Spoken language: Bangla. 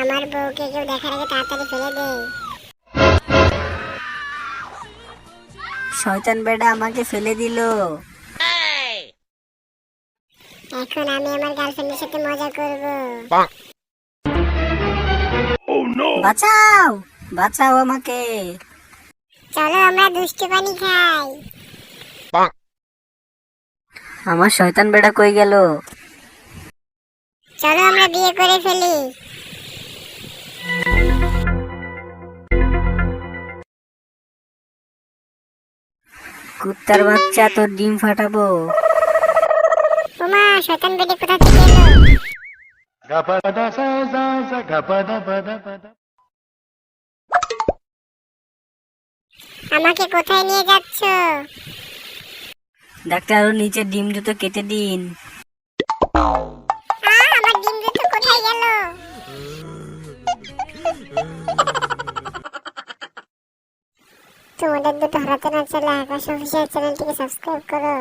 আমার বউকে কেউ দেখার আগে তাড়াতাড়ি ফেলে দে শয়তান বেটা আমাকে ফেলে দিল। এখন আমি আমার গার্লফ্রেন্ডের সাথে মজা করব। বাঁচাও বাঁচাও আমাকে। চলো আমরা দুষ্টু পানি খাই। আমার শয়তান বেটা কই গেল? চলো আমরা বিয়ে করে ফেলি। কুত্তার বাচ্চা তোর ডিম ফাটাবো। ওমা শয়তান বেটে কোথা থেকে এলো. আমাকে কোথায় নিয়ে যাচ্ছ? ডাক্তার ওর নিচে ডিম দুটো কেটে দিন। আমার ডিম দুটো কোথায় গেল? তোমাদের দুটো হারাতে না চলে আকাশ অফিসিয়াল চ্যানেলটিকে সাবস্ক্রাইব করো।